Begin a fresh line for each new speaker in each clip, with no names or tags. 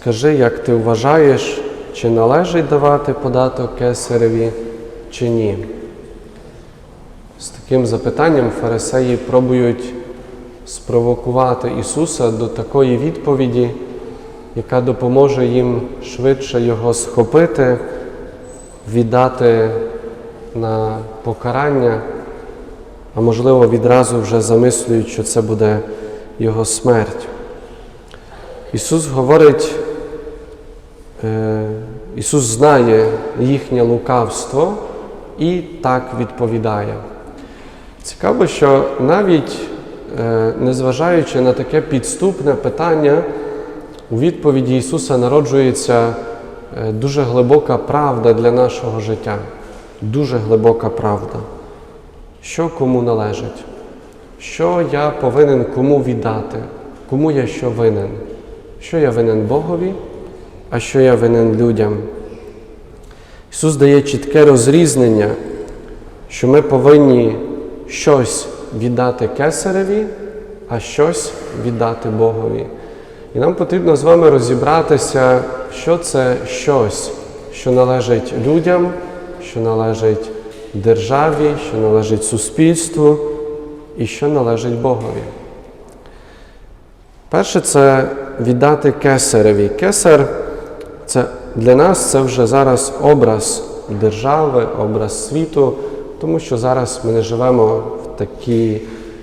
Скажи, як ти вважаєш, чи належить давати податок кесареві, чи ні? З таким запитанням фарисеї пробують спровокувати Ісуса до такої відповіді, яка допоможе їм швидше Його схопити, віддати на покарання, а можливо відразу вже замислюють, що це буде Його смерть. Ісус говорить, Ісус знає їхнє лукавство і так відповідає. Цікаво, що навіть е, незважаючи на таке підступне питання, у відповіді Ісуса народжується е, дуже глибока правда для нашого життя. Дуже глибока правда. Що кому належить? Що я повинен кому віддати? Кому я що винен? Що я винен Богові, а що я винен людям? Ісус дає чітке розрізнення, що ми повинні щось віддати кесареві, а щось віддати Богові. І нам потрібно з вами розібратися, що це щось, що належить людям, що належить державі, що належить суспільству і що належить Богові. Перше це віддати кесареві. Кесар це для нас це вже зараз образ держави, образ світу, тому що зараз ми не живемо в такій,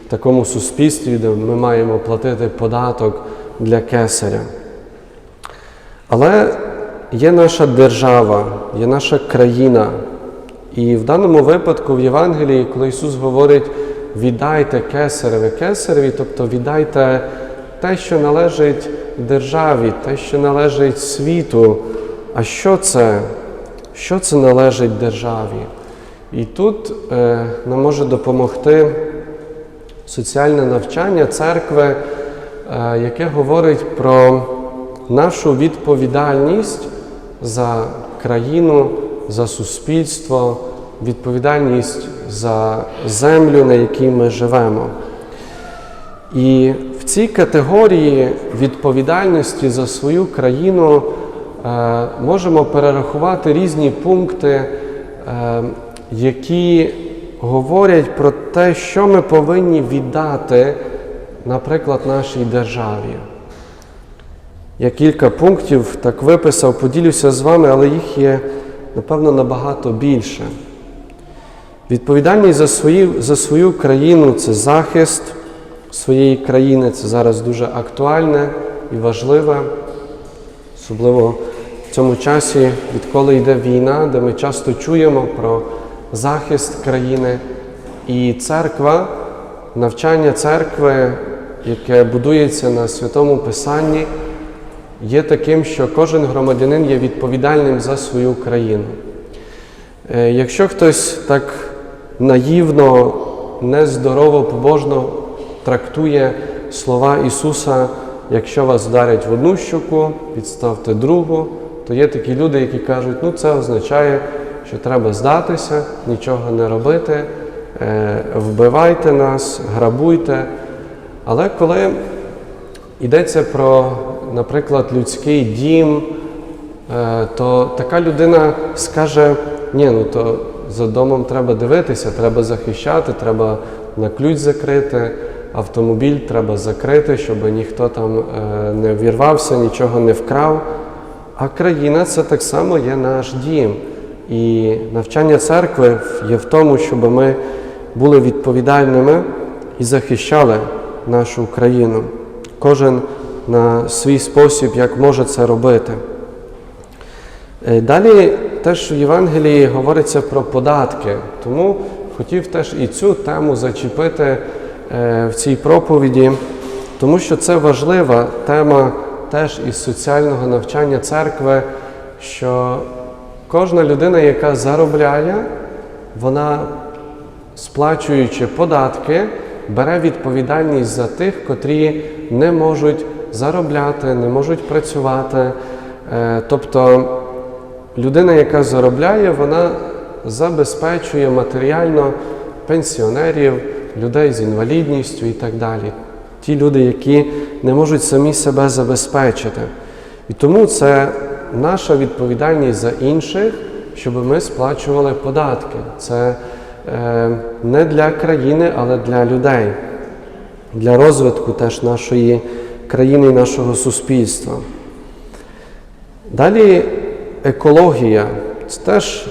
такому суспільстві, де ми маємо платити податок для кесаря. Але є наша держава, є наша країна. І в даному випадку в Євангелії, коли Ісус говорить, віддайте кесареві кесареві, тобто віддайте те, що належить державі, те, що належить світу. А що це? Що це належить державі? І тут е, нам може допомогти соціальне навчання церкви, е, яке говорить про нашу відповідальність за країну, за суспільство, відповідальність за землю, на якій ми живемо. І цій категорії відповідальності за свою країну е, можемо перерахувати різні пункти, е, які говорять про те, що ми повинні віддати, наприклад, нашій державі. Я кілька пунктів так виписав, поділюся з вами, але їх є, напевно, набагато більше. Відповідальність за свою, за свою країну це захист своєї країни, це зараз дуже актуальне і важливе, особливо в цьому часі, відколи йде війна, де ми часто чуємо про захист країни. І церква, навчання церкви, яке будується на святому Писанні, є таким, що кожен громадянин є відповідальним за свою країну. Е, Якщо хтось так наївно, нездорово, побожно трактує слова Ісуса, якщо вас вдарять в одну щоку, підставте другу, то є такі люди, які кажуть, ну це означає, що треба здатися, нічого не робити, е, вбивайте нас, грабуйте. Але коли йдеться про, наприклад, людський дім, е, то така людина скаже, ні, ну то за домом треба дивитися, треба захищати, треба на ключ закрити, автомобіль треба закрити, щоб ніхто там е, не вірвався, нічого не вкрав. А країна це так само є наш дім. І навчання церкви є в тому, щоб ми були відповідальними і захищали нашу країну. Кожен на свій спосіб, як може це робити. Е, Далі теж в Євангелії говориться про податки, тому хотів теж і цю тему зачепити в цій проповіді, тому що це важлива тема теж із соціального навчання церкви, що кожна людина, яка заробляє, вона, сплачуючи податки, бере відповідальність за тих, котрі не можуть заробляти, не можуть працювати. Е, Тобто людина, яка заробляє, вона забезпечує матеріально пенсіонерів, людей з інвалідністю і так далі. Ті люди, які не можуть самі себе забезпечити. І тому це наша відповідальність за інших, щоб ми сплачували податки. Це е, не для країни, але для людей, для розвитку теж нашої країни і нашого суспільства. Далі екологія це теж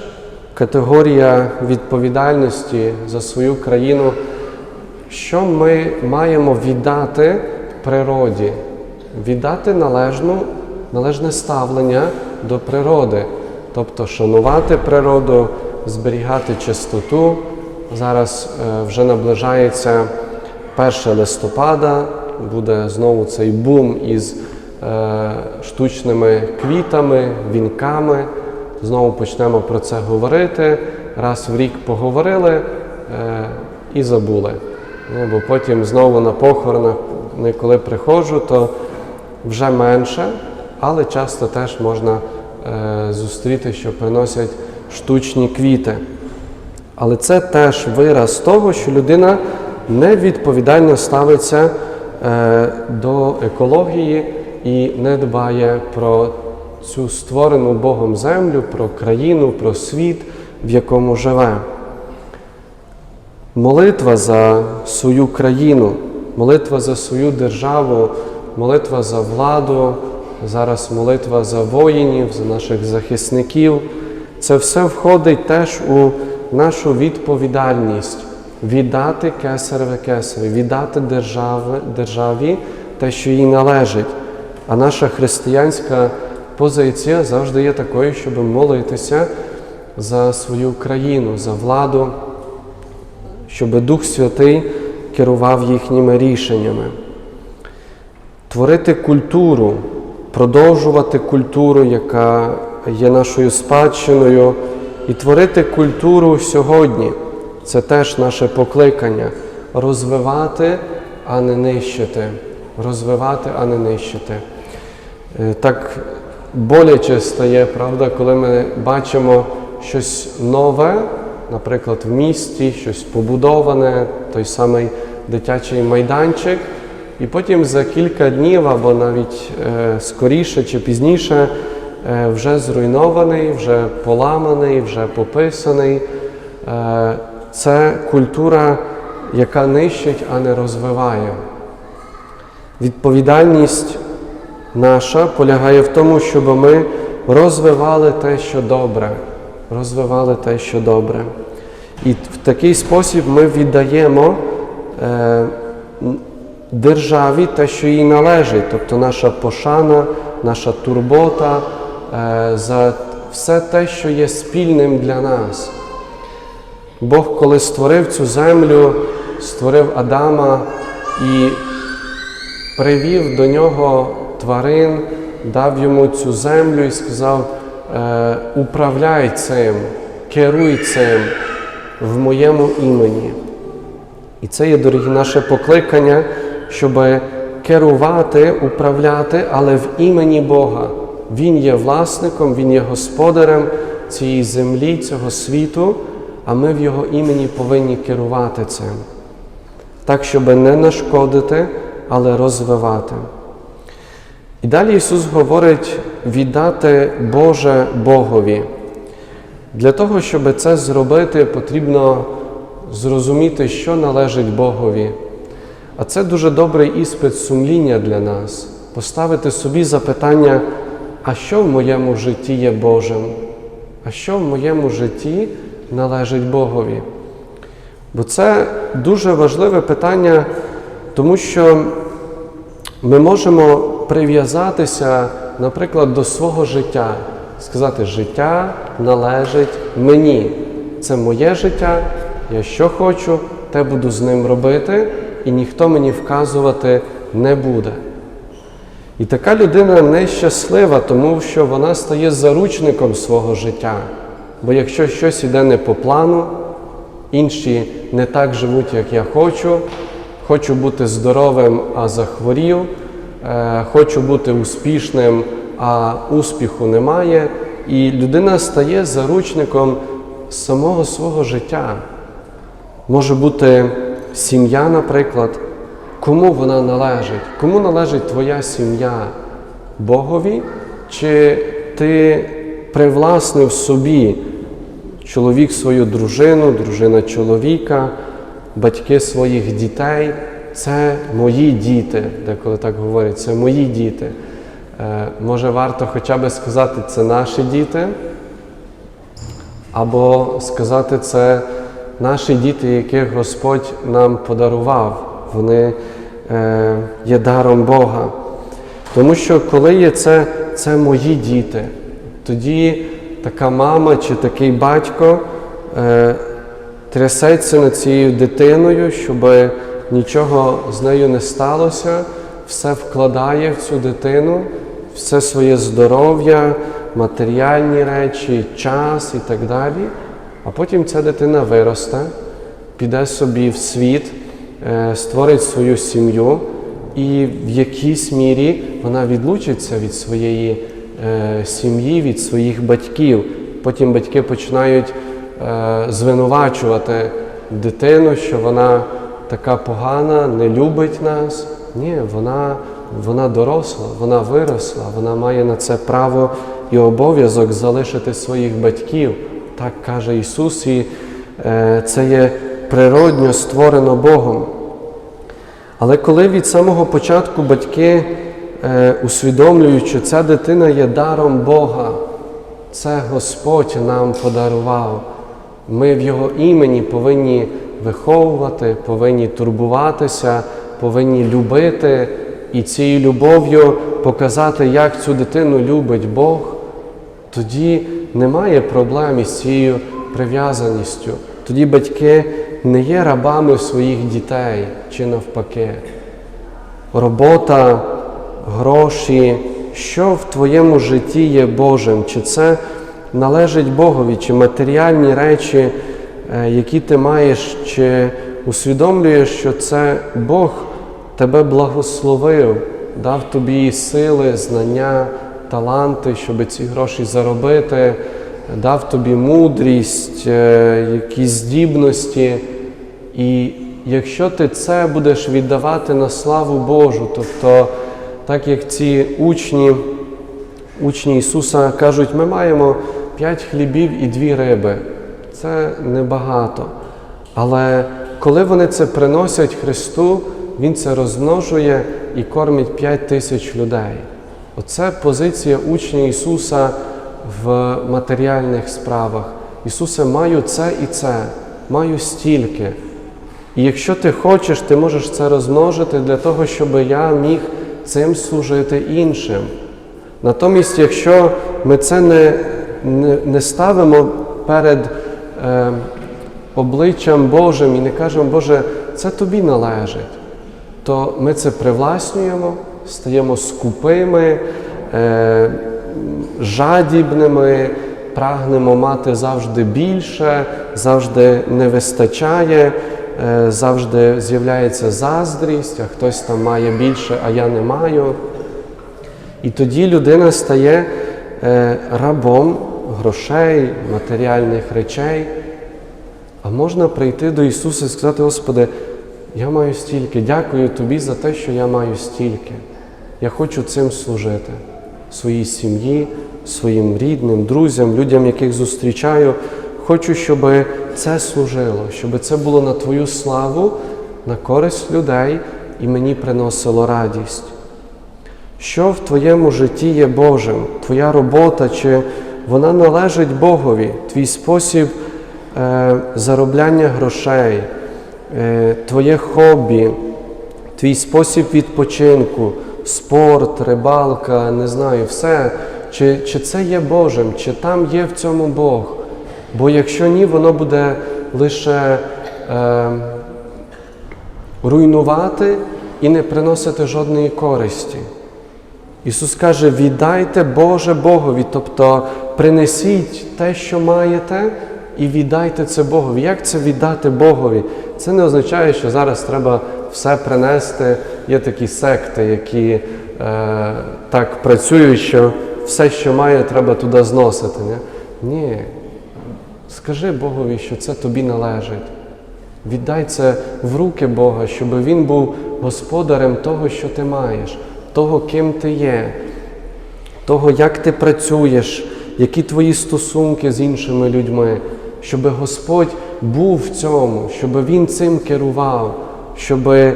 категорія відповідальності за свою країну, що ми маємо віддати природі, віддати належну, належне ставлення до природи, тобто шанувати природу, зберігати чистоту. Зараз е, вже наближається 1 листопада, буде знову цей бум із е, штучними квітами, вінками. Знову почнемо про це говорити. Раз в рік поговорили е, і забули. Ну, Бо потім знову на похоронах, коли приходжу, то вже менше, але часто теж можна е, зустріти, що приносять штучні квіти. Але це теж вираз того, що людина невідповідально ставиться е, до екології і не дбає про цю створену Богом землю, про країну, про світ, в якому живе. Молитва за свою країну, молитва за свою державу, молитва за владу, зараз молитва за воїнів, за наших захисників. Це все входить теж у нашу відповідальність віддати кесареве кесареві, віддати держави, державі те, що їй належить. А наша християнська позиція завжди є такою, щоб молитися за свою країну, за владу, щоб Дух Святий керував їхніми рішеннями. Творити культуру, продовжувати культуру, яка є нашою спадщиною, і творити культуру сьогодні. Це теж наше покликання розвивати, а не нищити. Розвивати, а не нищити. Е, Так боляче стає, правда, коли ми бачимо щось нове, наприклад, в місті, щось побудоване, той самий дитячий майданчик, і потім за кілька днів або навіть е, скоріше чи пізніше е, вже зруйнований, вже поламаний, вже пописаний. Е, це культура, яка нищить, а не розвиває. Відповідальність наша полягає в тому, щоб ми розвивали те, що добре, розвивали те, що добре. І в такий спосіб ми віддаємо е, державі те, що їй належить, тобто наша пошана, наша турбота е, за все те, що є спільним для нас. Бог, коли створив цю землю, створив Адама і привів до нього тварин, дав йому цю землю і сказав: управляй цим, керуй цим в моєму імені. І це є, дорогі, наше покликання, щоб керувати, управляти, але в імені Бога. Він є власником, Він є господарем цієї землі, цього світу, а ми в Його імені повинні керувати цим. Так, щоб не нашкодити, але розвивати. І далі Ісус говорить віддати Боже Богові. Для того, щоб це зробити, потрібно зрозуміти, що належить Богові. А це дуже добрий іспит сумління для нас. Поставити собі запитання, а що в моєму житті є Божим? А що в моєму житті належить Богові? Бо це дуже важливе питання, тому що ми можемо прив'язатися, наприклад, до свого життя, сказати, життя належить мені. Це моє життя, я що хочу, те буду з ним робити, і ніхто мені вказувати не буде. І така людина нещаслива, тому що вона стає заручником свого життя. Бо якщо щось іде не по плану, інші не так живуть, як я хочу, хочу бути здоровим, а захворів, хочу бути успішним, а успіху немає, і людина стає заручником самого свого життя. Може бути сім'я, наприклад, кому вона належить? Кому належить твоя сім'я? Богові чи ти привласнив собі чоловік свою дружину, дружина чоловіка, батьки своїх дітей. Це мої діти, деколи так говорять, це мої діти. Е, може, варто хоча б сказати, це наші діти, або сказати, це наші діти, яких Господь нам подарував. Вони е, є даром Бога. Тому що коли є це, це мої діти, тоді така мама чи такий батько е, трясеться над цією дитиною, щоб нічого з нею не сталося, все вкладає в цю дитину, все своє здоров'я, матеріальні речі, час і так далі. А потім ця дитина виросте, піде собі в світ, е, створить свою сім'ю, і в якійсь мірі вона відлучиться від своєї е, сім'ї, від своїх батьків. Потім батьки починають е, звинувачувати дитину, що вона така погана, не любить нас. Ні, вона, вона доросла, вона виросла, вона має на це право і обов'язок залишити своїх батьків. Так каже Ісус, і е, це є природньо створено Богом. Але коли від самого початку батьки е, усвідомлюють, що ця дитина є даром Бога, це Господь нам подарував. Ми в Його імені повинні виховувати, повинні турбуватися, повинні любити і цією любов'ю показати, як цю дитину любить Бог, тоді немає проблем із цією прив'язаністю. Тоді батьки не є рабами своїх дітей чи навпаки. Робота, гроші, що в твоєму житті є Божим, чи це належить Богові, чи матеріальні речі, які ти маєш, чи усвідомлюєш, що це Бог тебе благословив, дав тобі сили, знання, таланти, щоб ці гроші заробити, дав тобі мудрість, е, якісь здібності. І якщо ти це будеш віддавати на славу Божу, тобто, так як ці учні, учні Ісуса кажуть, ми маємо п'ять хлібів і дві риби. Це небагато. Але коли вони це приносять Христу, Він це розмножує і кормить п'ять тисяч людей. Оце позиція учня Ісуса в матеріальних справах. Ісусе, маю це і це, маю стільки. І якщо ти хочеш, ти можеш це розмножити для того, щоб я міг цим служити іншим. Натомість, якщо ми це не, не, не ставимо перед е, обличчям Божим і не кажемо, Боже, це тобі належить, то ми це привласнюємо, стаємо скупими, е, жадібними, прагнемо мати завжди більше, завжди не вистачає, е, завжди з'являється заздрість, а хтось там має більше, а я не маю. І тоді людина стає е, рабом грошей, матеріальних речей. А можна прийти до Ісуса і сказати, Господи, я маю стільки, дякую Тобі за те, що я маю стільки. Я хочу цим служити своїй сім'ї, своїм рідним, друзям, людям, яких зустрічаю. Хочу, щоб це служило, щоб це було на Твою славу, на користь людей і мені приносило радість. Що в твоєму житті є Божим, твоя робота, чи вона належить Богові, твій спосіб е, заробляння грошей, е, твоє хобі, твій спосіб відпочинку, спорт, рибалка, не знаю, все. Чи, чи це є Божим, чи там є в цьому Бог? Бо якщо ні, воно буде лише е, руйнувати і не приносити жодної користі. Ісус каже, віддайте Боже Богові, тобто принесіть те, що маєте, і віддайте це Богові. Як це віддати Богові? Це не означає, що зараз треба все принести. Є такі секти, які е, так працюють, що все, що має, треба туди зносити. Не? Ні. Скажи Богові, що це тобі належить. Віддай це в руки Бога, щоб Він був господарем того, що ти маєш, того, ким ти є. того, як ти працюєш, які твої стосунки з іншими людьми, щоб Господь був в цьому, щоб Він цим керував, щоб е,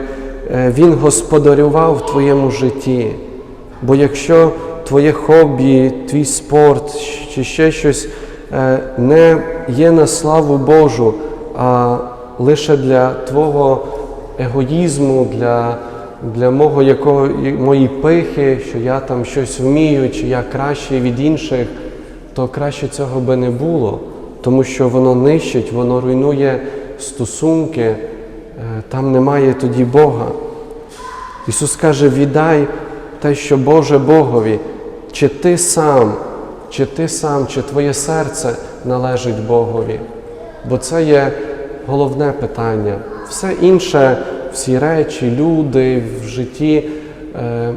Він господарював в твоєму житті. Бо якщо твоє хобі, твій спорт чи ще щось е, не є на славу Божу, а лише для твого егоїзму, для, для мого якого, моєї пихи, що я там щось вмію, чи я кращий від інших, то краще цього би не було, тому що воно нищить, воно руйнує стосунки, е, там немає тоді Бога. Ісус каже, віддай те, що Боже Богові, чи ти сам, чи ти сам, чи твоє серце належить Богові. Бо це є головне питання. Все інше, всі речі, люди в житті, е,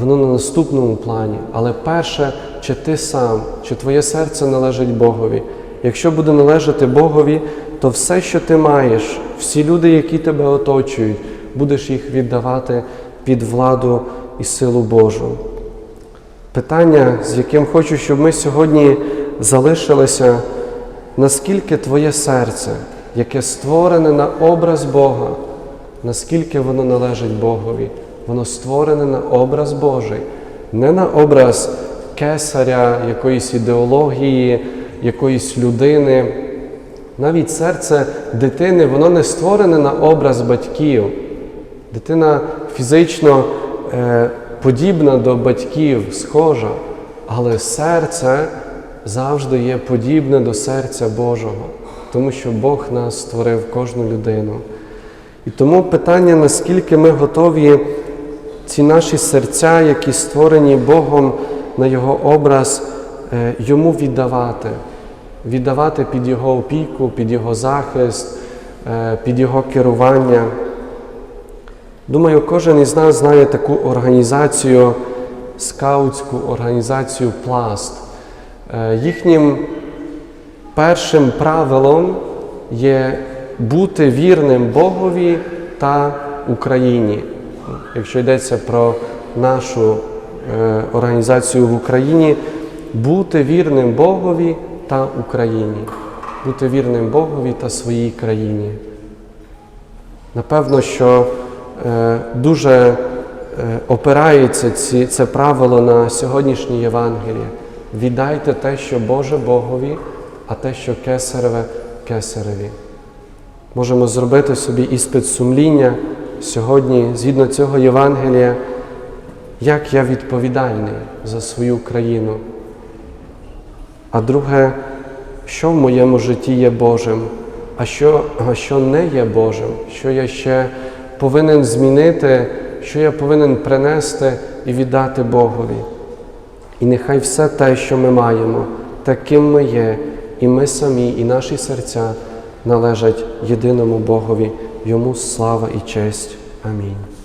воно на наступному плані. Але перше, чи ти сам, чи твоє серце належить Богові. Якщо буде належати Богові, то все, що ти маєш, всі люди, які тебе оточують, будеш їх віддавати під владу і силу Божу. Питання, з яким хочу, щоб ми сьогодні залишилися, наскільки твоє серце, яке створене на образ Бога, наскільки воно належить Богові, воно створене на образ Божий, не на образ кесаря, якоїсь ідеології, якоїсь людини. Навіть серце дитини, воно не створене на образ батьків. Дитина фізично е, подібна до батьків, схожа, але серце завжди є подібне до серця Божого, тому що Бог нас створив кожну людину. І тому питання, наскільки ми готові ці наші серця, які створені Богом на Його образ, е, йому віддавати, віддавати під Його опіку, під Його захист, е, під Його керування. Думаю, кожен із нас знає таку організацію, скаутську організацію Пласт. Е, Їхнім першим правилом є бути вірним Богові та Україні. Якщо йдеться про нашу е, організацію в Україні, бути вірним Богові та Україні, бути вірним Богові та своїй країні. Напевно, що е, дуже е, опирається ці, це правило на сьогоднішнє Євангеліє. Віддайте те, що Боже Богові, а те, що кесареве кесареві. Можемо зробити собі іспит сумління сьогодні, згідно цього Євангелія, як я відповідальний за свою країну. А друге, що в моєму житті є Божим, а що, а що не є Божим, що я ще повинен змінити, що я повинен принести і віддати Богові. І нехай все те, що ми маємо, таким ми є, і ми самі, і наші серця належать єдиному Богові, йому слава і честь. Амінь.